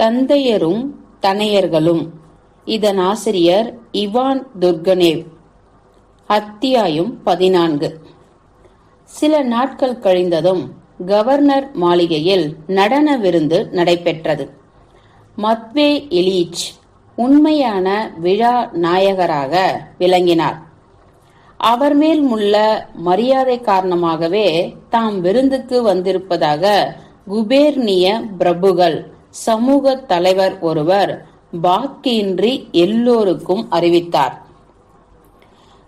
தந்தையரும் தனையர்களும். இதன் ஆசிரியர் Ivan Turgenev. அத்தியாயம் பதினான்கு. சில நாட்கள் கழிந்ததும் கவர்னர் மாளிகையில் நடன விருந்து நடைபெற்றது. மத்வே இலீச் உண்மையான விழா நாயகராக விளங்கினார். அவர் மேல் உள்ள மரியாதை காரணமாகவே தாம் விருந்துக்கு வந்திருப்பதாக குபேர்னிய பிரபுகள் சமூக தலைவர் ஒருவர் பாக்கியின்றி எல்லோருக்கும் அறிவித்தார்.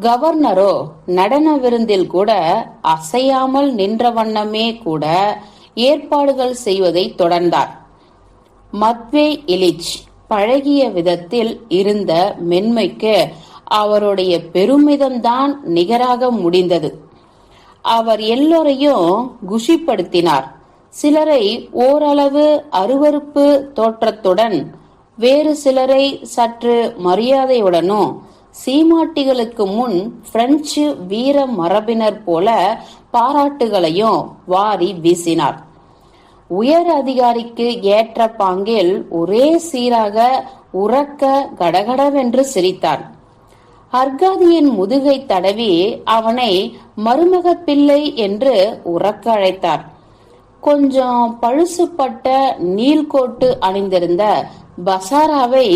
கவர்னரோ நடன விருந்தில் கூட அசையாமல் நின்ற வண்ணமே கூட ஏற்பாடுகள் செய்வதை தொடர்ந்தார். மத்வே இலிச் பழகிய விதத்தில் இருந்த மென்மைக்கு அவருடைய பெருமிதம்தான் நிகராக முடிந்தது. அவர் எல்லோரையும் குஷிப்படுத்தினார். சிலரை ஓரளவு அருவருப்பு தோற்றத்துடன் வேறு சிலரை சற்று மரியாதையுடனும் சீமாட்டிகளுக்கு முன் பிரெஞ்சு வீர மரபினர் போல பாராட்டுகளையும் வாரி வீசினார். உயர் அதிகாரிக்கு ஏற்ற பாங்கில் ஒரே சீராக உறக்க கடகடவென்று சிரித்தார். அர்காதியின் முதுகை தடவி அவனை மருமக பிள்ளை என்று உறக்க அழைத்தார். கொஞ்சம் பழுசுப்பட்ட நீல்கோட்டு அணிந்திருந்த பசாராவை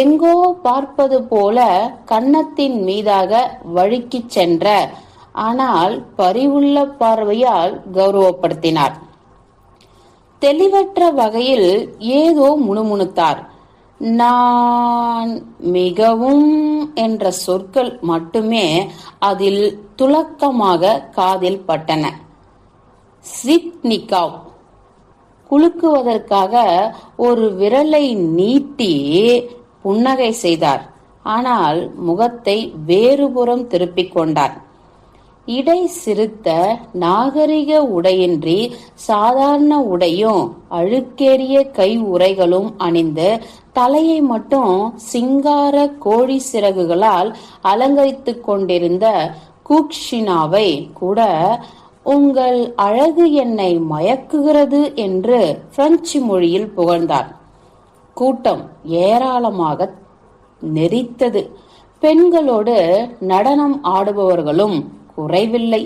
எங்கோ பார்ப்பது போல கன்னத்தின் மீதாக வழுக்கிச் சென்ற ஆனால் பரிவுள்ள பார்வையால் கௌரவப்படுத்தினார். தெளிவற்ற வகையில் ஏதோ முணுமுணுத்தார். நான் மிகவும் என்ற சொற்கள் மட்டுமே அதில் துலக்கமாக காதில் பட்டன. சிட்னிகாவ். குலுக்குவதற்காக ஒரு விரலை நீட்டி புன்னகை செய்தார். ஆனால் முகத்தை வேறுபுறம் திருப்பிக் கொண்டார். இடை சிறுத்த நாகரிக உடையின்றி சாதாரண உடையும் அழுக்கேறிய கை உரைகளும் அணிந்து தலையை மட்டும் சிங்கார கோழி சிறகுகளால் அலங்கரித்துக் கொண்டிருந்த கூக்ஷினாவை கூட உங்கள் அழகு என்னை மயக்குகிறது என்று பிரெஞ்சு மொழியில் புகழ்ந்தார். கூட்டம் ஏராளமாக நெறித்தது. பெண்களோடு நடனம் ஆடுபவர்களும் குறைவில்லை.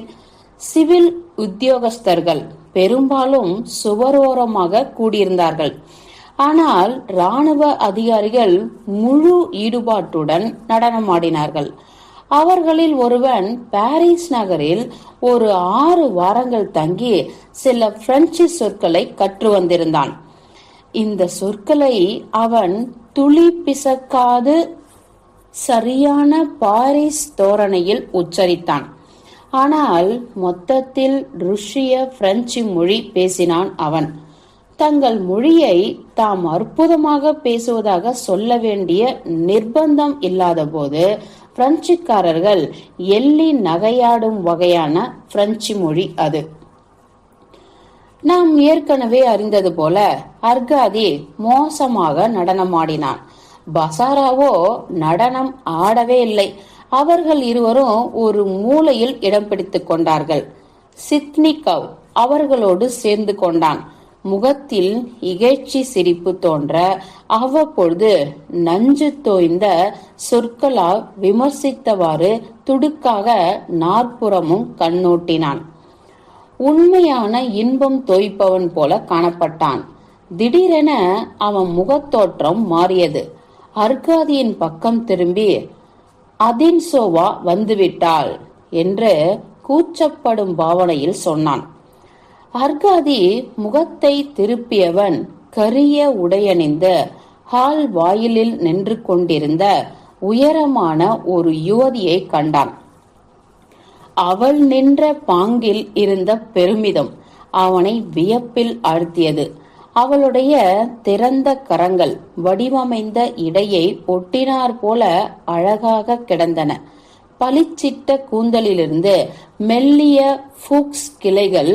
சிவில் உத்தியோகஸ்தர்கள் பெரும்பாலும் சுவரோரமாக கூடியிருந்தார்கள். ஆனால் ராணுவ அதிகாரிகள் முழு ஈடுபாட்டுடன் நடனமாடினார்கள் அவர்களில் ஒருவன் பாரிஸ் நகரில் ஒரு ஆறு வாரங்கள் தங்கி சில பிரெஞ்சு சொற்களை கற்று வந்திருந்தான். இந்த சொற்களை அவன் துளி பிசக்காது சரியான பாரிஸ் தோரணையில் உச்சரித்தான். ஆனால் மொத்தத்தில் ருஷ்ய பிரெஞ்சு மொழி பேசினான் அவன். தங்கள் மொழியை தாம் அற்புதமாக பேசுவதாக சொல்ல வேண்டிய நிர்பந்தம் இல்லாத போது பிரெஞ்சுக்காரர்கள் எள்ளி நகையாடும் வகையான பிரெஞ்சு மொழி அது. நாம் ஏற்கனவே அறிந்தது போல அர்காதி மோசமாக நடனமாடினான். பசாராவோ நடனம் ஆடவே இல்லை. அவர்கள் இருவரும் ஒரு மூலையில் இடம் பிடித்துக் கொண்டார்கள். சித்னிகவ் அவர்களோடு சேர்ந்து கொண்டான். முகத்தில் இகழ்ச்சி சிரிப்பு தோன்ற அவ்வப்பொழுது நஞ்சு தோய்ந்த சொற்களால் விமர்சித்தவாறு துடுக்காக நாற்புறமும் கண்ணோட்டினான். உண்மையான இன்பம் தோய்ப்பவன் போல காணப்பட்டான். திடீரென அவன் முகத்தோற்றம் மாறியது. அர்காதியின் பக்கம் திரும்பி அதின்சோவா வந்துவிட்டாள் என்று கூச்சப்படும் பாவனையில் சொன்னான். அர்காதி முகத்தை திருப்பியவன் கரிய உடையணிந்த ஹால் வாயிலில் நின்று கொண்டிருந்த உயரமான ஒரு யுவதியை கண்டான். அவள் நின்ற பாங்கில் இருந்த பெருமிதம் அவனை வியப்பில் ஆழ்த்தியது. அவளுடைய திறந்த கரங்கள் வடிவமைந்த இடையை ஒட்டினார் போல அழகாக கிடந்தன. பளிச்சிட்ட கூந்தலிலிருந்து மெல்லிய ஃபூக்ஸ் கிளைகள்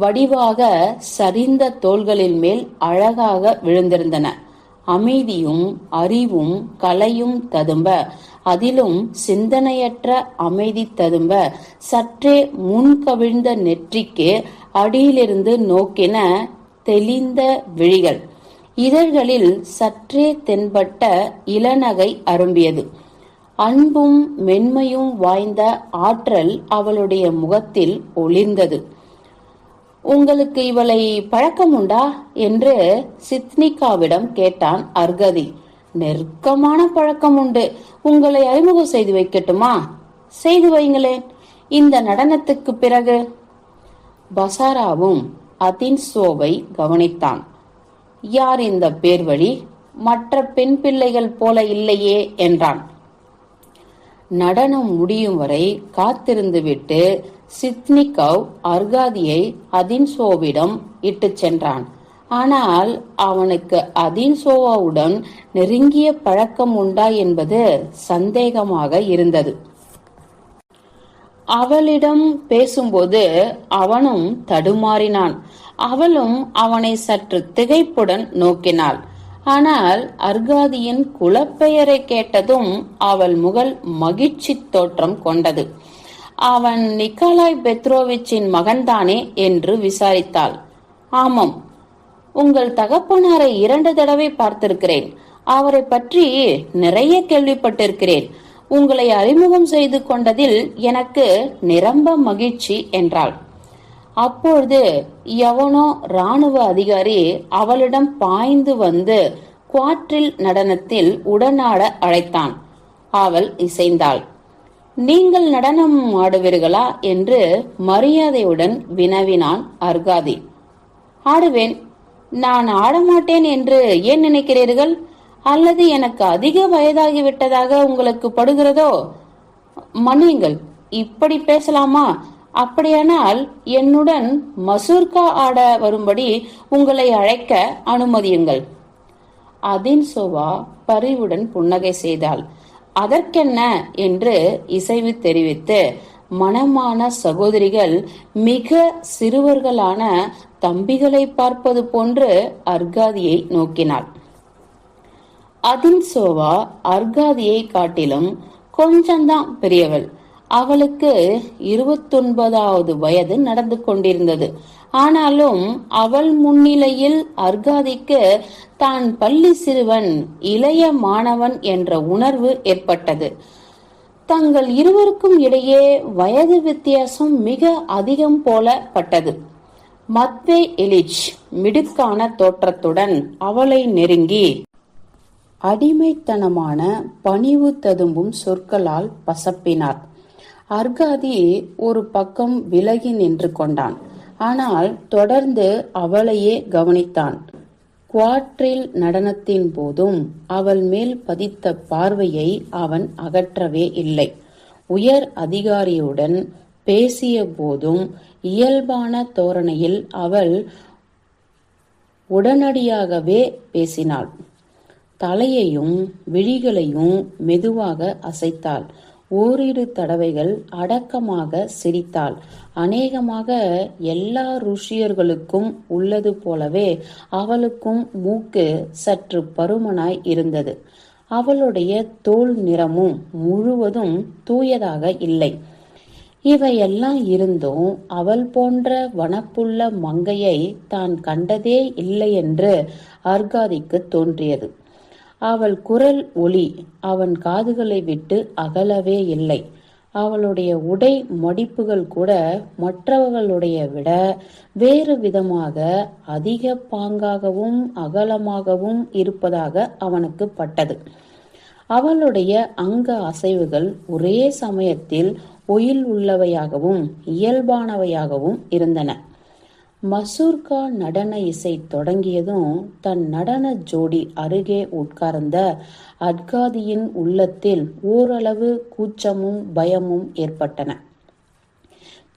வடிவாக சரிந்த தோள்களின் மேல் அழகாக விழுந்திருந்தன. அமைதியும் அறிவும் கலையும் ததும்ப. அதிலும் சிந்தனையற்ற அமைதி ததும்ப. சற்றே முன்கவிழ்ந்த நெற்றிக்கு அடியிலிருந்து நோக்கின தெளிந்த விழிகள். இதழ்களில் சற்றே தென்பட்ட இளநகை அரும்பியது. அன்பும் மென்மையும் வாய்ந்த ஆற்றல் அவளுடைய முகத்தில் ஒளிர்ந்தது. உங்களுக்கு இவளை பழக்கம் உண்டா என்று சித்னிகாவிடம் கேட்டான் அர்கதி. நெருக்கமான பழக்கம் உண்டு உங்களை அறிமுகம் செய்து வைக்கட்டுமா? செய்து வைங்களேன் இந்த நடனத்துக்கு பிறகு. பசாராவும் அதின்சோவை கவனித்தான். யார் இந்த பேர்வழி? மற்ற பெண் பிள்ளைகள் போல இல்லையே என்றான். நடனம் முடியும் வரை காத்திருந்துவிட்டு சித்னிகவ் அர்காதியை அதின்சோவிடம் இட்டுச் சென்றான். ஆனால் அவனுக்கு அதின்சோவாவுடன் நெருங்கிய பழக்கம் உண்டா என்பது சந்தேகமாக இருந்தது. அவளிடம் பேசும்போது அவனும் தடுமாறினான். அவளும் அவனை சற்று திகைப்புடன் நோக்கினாள். ஆனால் அர்காதியின் குலப்பெயரை கேட்டதும் அவள் முகல் மகிழ்ச்சி தோற்றம் கொண்டது. அவன் நிக்காலாய் பெத்ரோவிச்சின் மகன்தானே என்று விசாரித்தாள். ஆமாம் உங்கள் தகப்பனாரை இரண்டு தடவை பார்த்திருக்கிறேன். அவரை பற்றி நிறைய கேள்விப்பட்டிருக்கிறேன். உங்களை அறிமுகம் செய்து கொண்டதில் எனக்கு நிரம்ப மகிழ்ச்சி என்றாள். அப்பொழுது எவனோ ராணுவ அதிகாரி அவளிடம் பாய்ந்து வந்து குவாற்றில் நடனத்தில் உடனாட அழைத்தான். அவள் இசைந்தாள். நீங்கள் நடனம் ஆடுவீர்களா என்று மரியாதையுடன் வினவினான் அர்காதி. ஆடுவேன். நான் ஆடமாட்டேன் என்று ஏன் நினைக்கிறீர்கள்? அல்லது எனக்கு அதிக வயதாகிவிட்டதாக உங்களுக்கு படுகிறதோ? மன்னியுங்கள். இப்படி பேசலாமா? அப்படியானால் என்னுடன் மசூர்கா ஆட வரும்படி உங்களை அழைக்க அனுமதியுங்கள். அதின் சோவா பரிவுடன் புன்னகை செய்தாள். அதற்கென்ன? என்று இசைவு தெரிவித்து மனமான சகோதரிகள் மிக சிறுவர்களான தம்பிகளை பார்ப்பது போன்று அர்காதியை நோக்கினாள். அதின் சோவா அர்காதியை காட்டிலும் கொஞ்சம்தான் பெரியவள். அவளுக்கு இருபத்தொன்பதாவது வயது நடந்து கொண்டிருந்தது. ஆனாலும் அவள் முன்னிலையில் அர்காதிக்கு தான் பள்ளி சிறுவன் இளைய மாணவன் என்ற உணர்வு ஏற்பட்டது. தங்கள் இருவருக்கும் இடையே வயது வித்தியாசம் மிக அதிகம் போல பட்டது மத்வே எலிச் மிடுக்கான தோற்றத்துடன் அவளை நெருங்கி அடிமைத்தனமான பணிவு ததும்பும் சொற்களால் பசப்பினார். அர்காதி ஒரு பக்கம் விலகி நின்று கொண்டான். ஆனால் தொடர்ந்து அவளையே கவனித்தான். குவாட்ரில் நடனத்தின் போதும் அவள் மேல் பதித்த பார்வையை அவன் அகற்றவே இல்லை. உயர் அதிகாரியுடன் பேசிய போதும் இயல்பான தோரணையில் அவள் உடனடியாகவே பேசினாள். தலையையும் விழிகளையும் மெதுவாக அசைத்தாள். ஓரிரு தடவைகள் அடக்கமாக சிரித்தாள். அநேகமாக எல்லா ருஷியர்களுக்கும் உள்ளது போலவே அவளுக்கும் மூக்கு சற்று பருமனாய் இருந்தது. அவளுடைய தோல் நிறமும் முழுவதும் தூயதாக இல்லை. இவையெல்லாம் இருந்தும் அவள் போன்ற வனப்புள்ள மங்கையை தான் கண்டதே இல்லை என்று அர்காதிக்கு தோன்றியது. அவள் குரல் ஒளி. அவன் காதுகளை விட்டு அகலவே இல்லை. அவளுடைய உடை மடிப்புகள் கூட மற்றவர்களுடைய விட வேறு விதமாக அதிக பாங்காகவும் அகலமாகவும் இருப்பதாக அவனுக்கு பட்டது. அவளுடைய அங்க அசைவுகள் ஒரே சமயத்தில் ஒயில் உள்ளவையாகவும் இயல்பானவையாகவும் இருந்தன. மசூர்கா நடன இசை தொடங்கியதும் தன் நடன ஜோடி அருகே உட்கார்ந்த அட்காதியின் உள்ளத்தில் ஓரளவு கூச்சமும் பயமும் ஏற்பட்டன.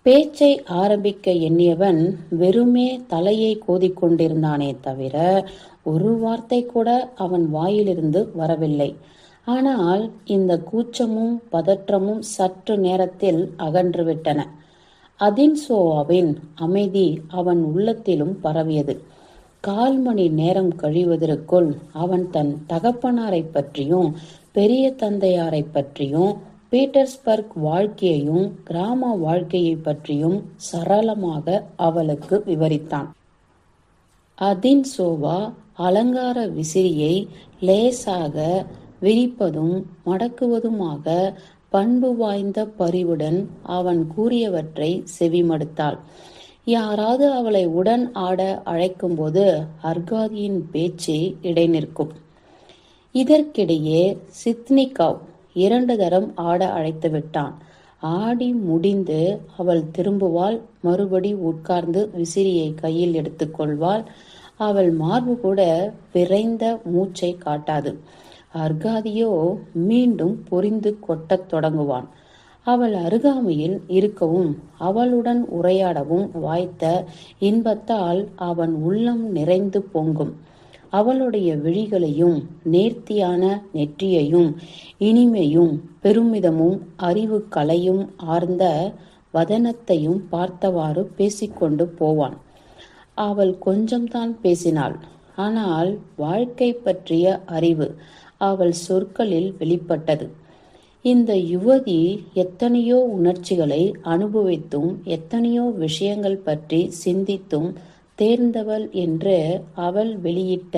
பேச்சை ஆரம்பிக்க எண்ணியவன் வெறுமே தலையை கோதிக்கொண்டிருந்தானே தவிர ஒரு வார்த்தை கூட அவன் வாயிலிருந்து வரவில்லை. ஆனால் இந்த கூச்சமும் பதற்றமும் சற்று நேரத்தில் அகன்றுவிட்டன. அதின்சோவாவின் அமைதி அவன் உள்ளத்திலும் பரவியது. கால் மணி நேரம் கழிவதற்குள் அவன் தன் தகப்பனாரை பற்றியும் பெரிய தந்தையாரை பற்றியும் பீட்டர்ஸ்பர்க் வாழ்க்கையையும் கிராம வாழ்க்கையை பற்றியும் சரளமாக அவளுக்கு விவரித்தான். அதின் சோவா அலங்கார விசிறியை லேசாக விரிப்பதும் மடக்குவதுமாக பண்பு வாய்ந்த பரிவுடன் அவன் கூறியவற்றை செவிமடுத்தாள். யாராவது அவளை உடன் ஆட அழைக்கும்போது அர்காதியின் பேச்சு இடைநிற்கும். இதற்கிடையே சித்னிகாவ் இரண்டு தரம் ஆட அழைத்து விட்டான். ஆடி முடிந்து அவள் திரும்புவாள். மறுபடி உட்கார்ந்து விசிறியை கையில் எடுத்துக்கொள்வாள் அவள் மார்பு கூட விரைந்த மூச்சை காட்டாது. அர்காதியோ மீண்டும் பொரிந்து கொட்டத் தொடங்குவான். அவள் அருகாமையில் இருக்கவும் அவளுடன் உரையாடவும் வாய்த்த இன்பத்தால் அவன் உள்ளம் நிறைந்து பொங்கும். அவளுடைய விழிகளையும் நேர்த்தியான நெற்றியையும் இனிமையும் பெருமிதமும் அறிவு கலையும் ஆர்ந்த வதனத்தையும் பார்த்தவாறு பேசிக்கொண்டு போவான். அவள் கொஞ்சம்தான் பேசினாள். ஆனால் வாழ்க்கை பற்றிய அறிவு அவள் சொற்களில் வெளிப்பட்டது. இந்த யுவதி எத்தனையோ உணர்ச்சிகளை அனுபவித்தும் எத்தனையோ விஷயங்கள் பற்றி சிந்தித்தும் தேர்ந்தவள் என்று அவள் வெளியிட்ட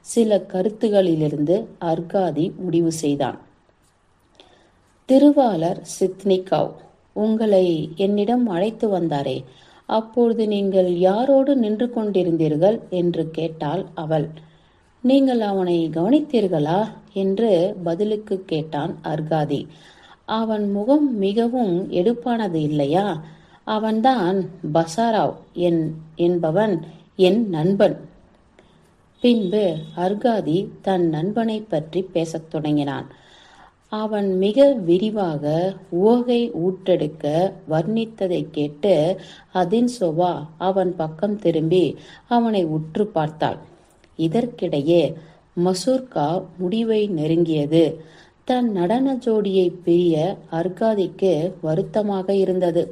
சில கருத்துகளிலிருந்து அர்காதி முடிவு செய்தான். திருவாளர் சித்னிகாவ் உங்களை என்னிடம் அழைத்து வந்தாரே. அப்பொழுது நீங்கள் யாரோடு நின்று கொண்டிருந்தீர்கள்? என்று கேட்டாள் அவள். நீங்கள் அவனை கவனித்தீர்களா? என்று பதிலுக்கு கேட்டான் அர்காதி. அவன் முகம் மிகவும் எடுப்பானது இல்லையா? அவன்தான் பசாராவ் என் என்பவன் என் நண்பன். பின்பு அர்காதி தன் நண்பனை பற்றி பேசத் தொடங்கினான். அவன் மிக விரிவாக ஓகை ஊற்றெடுக்க வர்ணித்ததை கேட்டு அதின் சோபா அவன் பக்கம் திரும்பி அவனை உற்று பார்த்தாள். இதற்கிடையே மசூர்கா முடிவை நெருங்கியது. தன் நடன ஜோடியை பிரிய அர்காதிக்கு வருத்தமாக இருந்தது.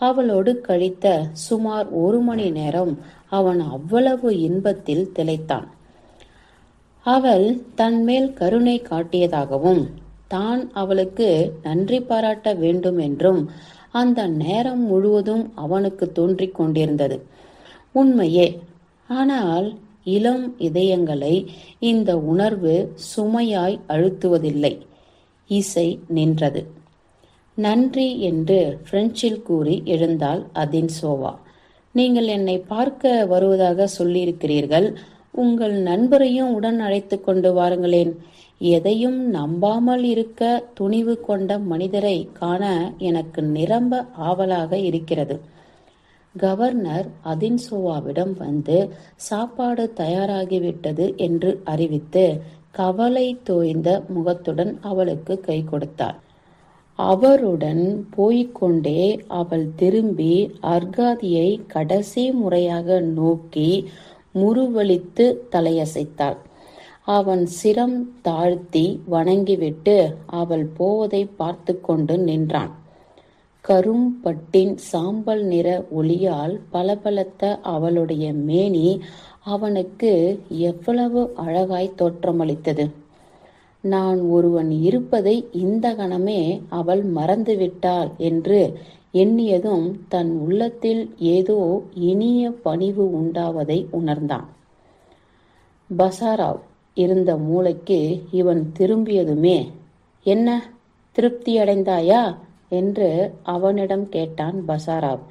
அவளோடு கழித்த சுமார் ஒரு மணி நேரம் அவன் அவ்வளவு இன்பத்தில் திளைத்தான். அவள் தன்மேல் கருணை காட்டியதாகவும் தான் அவளுக்கு நன்றி பாராட்ட வேண்டும் என்றும் அந்த நேரம் முழுவதும் அவனுக்கு தோன்றிக் கொண்டிருந்தது. உண்மையே ஆனால் இளம் இதயங்களை இந்த உணர்வு சுமையாய் அழுத்துவதில்லை. இசை நின்றது. நன்றி என்று பிரெஞ்சில் கூறி எழுந்தாள் அதின் சோவா. நீங்கள் என்னை பார்க்க வருவதாக சொல்லியிருக்கிறீர்கள். உங்கள் நண்பரையும் உடன் அழைத்து கொண்டு வாருங்களேன். எதையும் நம்பாமல் இருக்க துணிவு கொண்ட மனிதரை காண எனக்கு நிரம்ப ஆவலாக இருக்கிறது. கவர்னர் அதின்சோவாவிடம் வந்து சாப்பாடு தயாராகிவிட்டது என்று அறிவித்து கவலை தோய்ந்த முகத்துடன் அவளுக்கு கை கொடுத்தார் அவருடன் போய்க்கொண்டே அவள் திரும்பி அர்காதியை கடைசி முறையாக நோக்கி முருவளித்து தலையசைத்தாள். அவன் சிரம் தாழ்த்தி வணங்கிவிட்டு அவள் போவதை பார்த்து கொண்டு நின்றான். கரும்பட்டின் சாம்பல் நிற ஒளியால் பளபளத்த அவளுடைய மேனி அவனுக்கு எவ்வளவு அழகாய் தோற்றமளித்தது. நான் ஒருவன் இருப்பதை இந்த கணமே அவள் மறந்துவிட்டாள் என்று எண்ணியதும் தன் உள்ளத்தில் ஏதோ இனிய பணிவு உண்டாவதை உணர்ந்தான். பசாராவ் இருந்த மூளைக்கு இவன் திரும்பியதுமே என்ன? திருப்தி அடைந்தாயா? என்று அவனிடம் கேட்டான் பசாராவ்.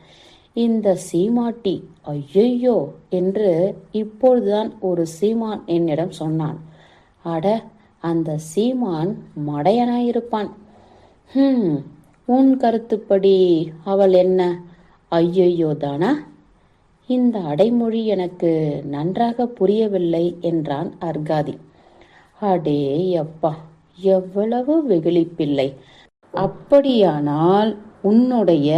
இந்த சீமாட்டி ஐயையோ என்று இப்பொழுதுதான் ஒரு சீமான் என்னிடம் சொன்னான். அட அந்த சீமான் மடையனாயிருப்பான். ஹம் உன் கருத்துப்படி அவள் என்ன? ஐயையோ தானா? இந்த அடைமொழி எனக்கு நன்றாக புரியவில்லை என்றான் அர்காதி. அடே அப்பா எவ்வளவு வெகுளிப்பில்லை அப்படியானால் உன்னுடைய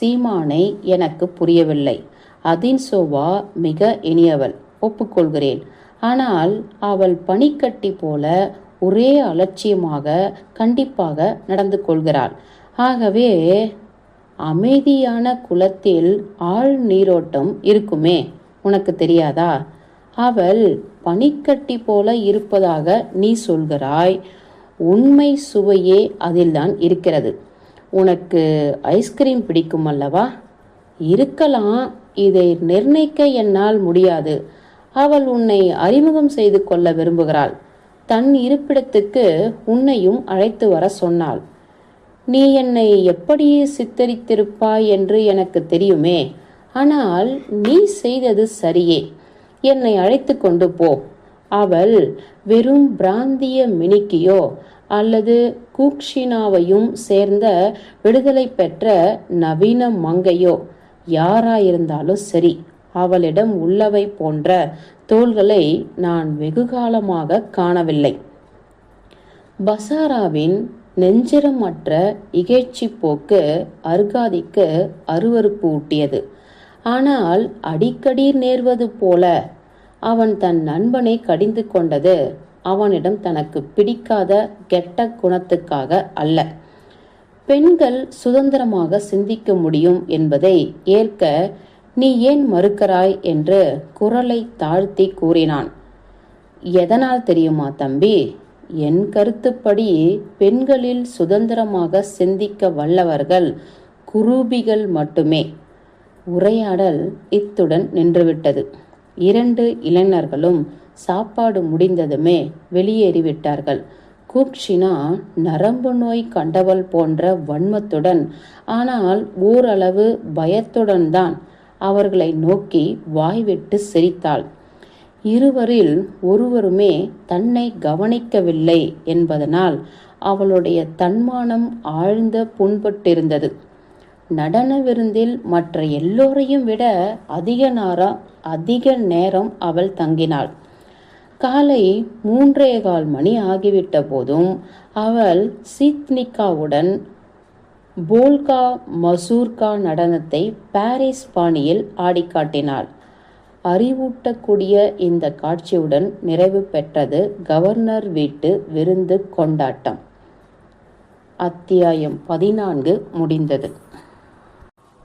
சீமானை எனக்கு புரியவில்லை. அதின்சோவா மிக இனியவள் ஒப்புக்கொள்கிறேன். ஆனால் அவள் பனிக்கட்டி போல ஒரே அலட்சியமாக கண்டிப்பாக நடந்து கொள்கிறாள். ஆகவே அமைதியான குளத்தில் ஆழ் நீரோட்டம் இருக்குமே உனக்கு தெரியாதா? அவள் பனிக்கட்டி போல இருப்பதாக நீ சொல்கிறாய். உண்மை சுவையே அதில்தான் இருக்கிறது. உனக்கு ஐஸ்கிரீம் பிடிக்கும் அல்லவா? இருக்கலாம் இதை நிர்ணயிக்க என்னால் முடியாது. அவள் உன்னை அறிமுகம் செய்து கொள்ள விரும்புகிறாள். தன் இருப்பிடத்துக்கு உன்னையும் அழைத்து வர சொன்னாள். நீ என்னை எப்படி சித்தரித்திருப்பாய் என்று எனக்கு தெரியுமே. ஆனால் நீ செய்தது சரியே. என்னை அழைத்து கொண்டு போ. அவள் வெறும் பிராந்திய மினிக்கியோ அல்லது கூக்ஷினாவையும் சேர்ந்த விடுதலை பெற்ற நவீன மங்கையோ யாராயிருந்தாலும் சரி அவளிடம் உள்ளவை போன்ற தோள்களை நான் வெகுகாலமாக காணவில்லை. பசாராவின் நெஞ்சிரமற்ற இகழ்ச்சி போக்கு அர்காதிக்கு அருவருப்பு ஊட்டியது. ஆனால் அடிக்கடி நேர்வது போல அவன் தன் நண்பனை கடிந்து கொண்டது அவனிடம் தனக்கு பிடிக்காத கெட்ட குணத்துக்காக அல்ல. பெண்கள் சுதந்திரமாக சிந்திக்க முடியும் என்பதை ஏற்க நீ ஏன் மறுக்கிறாய்? என்று குரலை தாழ்த்தி கூறினான். எதனால் தெரியுமா தம்பி? என் கருத்துப்படி பெண்களில் சுதந்திரமாக சிந்திக்க வல்லவர்கள் குரூபிகள் மட்டுமே. உரையாடல் இத்துடன் நின்றுவிட்டது. இரண்டு இளைஞர்களும் சாப்பாடு முடிந்ததுமே வெளியேறிவிட்டார்கள். கூக்ஷினா நரம்பு நோய் கண்டவள் போன்ற வன்மத்துடன் ஆனால் ஓரளவு பயத்துடன் தான் அவர்களை நோக்கி வாய்விட்டு சிரித்தாள். இருவரில் ஒருவருமே தன்னை கவனிக்கவில்லை என்பதனால் அவளுடைய தன்மானம் ஆழ்ந்த புண்பட்டிருந்தது. நடன விருந்தில் மற்ற எல்லோரையும் விட அதிக நேரம் அதிக நேரம் அவள் தங்கினாள். காலை மூன்றே கால் மணி ஆகிவிட்ட போதும் அவள் சீத்னிகாவுடன் போல்கா மசூர்கா நடனத்தை பாரிஸ் பாணியில் ஆடிக்காட்டினாள் அறிவூட்டக்கூடிய இந்த காட்சியுடன் நிறைவு பெற்றது கவர்னர் வீட்டு விருந்து கொண்டாட்டம். அத்தியாயம் பதினான்கு முடிந்தது.